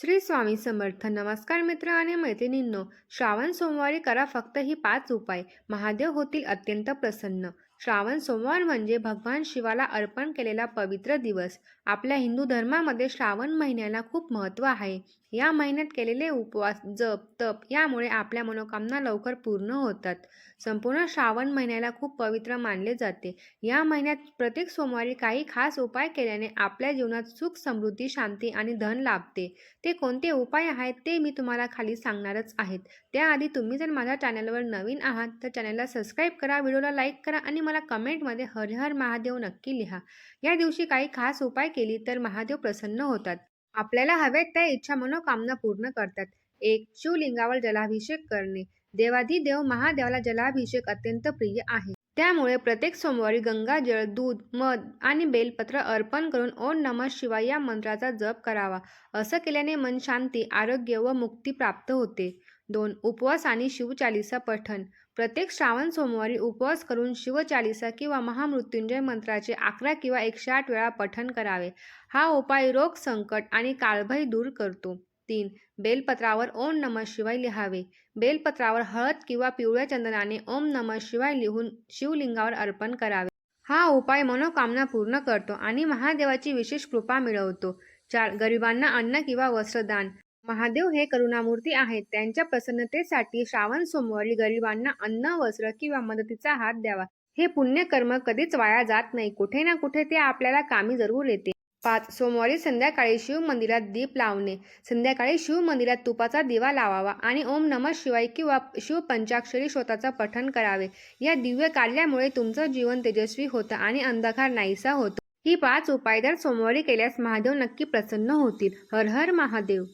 श्री स्वामी समर्थ. नमस्कार मित्र आणि मैत्रिणींनो श्रावण सोमवारी करा फक्त ही पाच उपाय. महादेव होतील अत्यंत प्रसन्न. श्रावण सोमवार म्हणजे भगवान शिवाला अर्पण केलेला पवित्र दिवस. आपल्या हिंदू धर्मामध्ये श्रावण महिन्याला खूप महत्त्व आहे. या महिन्यात केलेले उपवास जप तप यामुळे आपल्या मनोकामना लवकर पूर्ण होतात. संपूर्ण श्रावण महिन्याला खूप पवित्र मानले जाते. या महिन्यात प्रत्येक सोमवारी काही खास उपाय केल्याने आपल्या जीवनात सुख समृद्धी शांती आणि धन लाभते. ते कोणते उपाय आहेत ते मी तुम्हाला खाली सांगणारच आहेत. त्याआधी तुम्ही जर माझ्या चॅनलवर नवीन आहात तर चॅनलला सबस्क्राईब करा व्हिडिओला लाईक करा आणि मला कमेंटमध्ये हरहर महादेव नक्की लिहा. या दिवशी काही खास उपाय केली तर महादेव प्रसन्न होतात. आपल्याला हव्यात त्या इच्छा मनोकामना पूर्ण करतात. एक शिवलिंगावर जलाभिषेक करणे. देवाधिदेव महादेवाला जलाभिषेक अत्यंत प्रिय आहे. त्यामुळे प्रत्येक सोमवारी गंगाजळ दूध मध आणि बेलपत्र अर्पण करून ओम नमः शिवाय या मंत्राचा जप करावा. असं केल्याने मन शांती आरोग्य व मुक्ती प्राप्त होते. दोन उपवास आणि शिवचालिसा पठण. प्रत्येक श्रावण सोमवारी उपवास करून शिवचालिसा किंवा महामृत्युंजय मंत्राचे अकरा किंवा एकशे आठ वेळा पठण करावे. हा उपाय रोग संकट आणि काळभय दूर करतो. तीन बेलपत्रावर ओम नमः शिवाय लिहावे. बेलपत्रावर हळद किंवा पिवळ्या चंदनाने ओम नमः शिवाय लिहून शिवलिंगावर अर्पण करावे. हा उपाय मनोकामना पूर्ण करतो आणि महादेवाची विशेष कृपा मिळवतो. चार गरिबांना अन्न किंवा वस्त्रदान. महादेव हे करुणामूर्ती आहेत. त्यांच्या प्रसन्नतेसाठी श्रावण सोमवारी गरिबांना अन्न वस्त्र किंवा मदतीचा हात द्यावा. हे पुण्यकर्म कधीच वाया जात नाही. कुठे ना कुठे ते आपल्याला कामी जरूर येते. पाच सोमवारी संध्याकाळी शिव मंदिरात दीप लावणे. संध्याकाळी शिव मंदिरात तुपाचा दिवा लावावा आणि ओम नमः शिवाय किंवा शिव पंचाक्षरी श्रोताचा पठण करावे. या दिव्य काढल्यामुळे तुमचं जीवन तेजस्वी होतं आणि अंधकार नाहीसा होतो. ही पाच उपाय दर सोमवारी केल्यास महादेव नक्की प्रसन्न होतील. हर हर महादेव.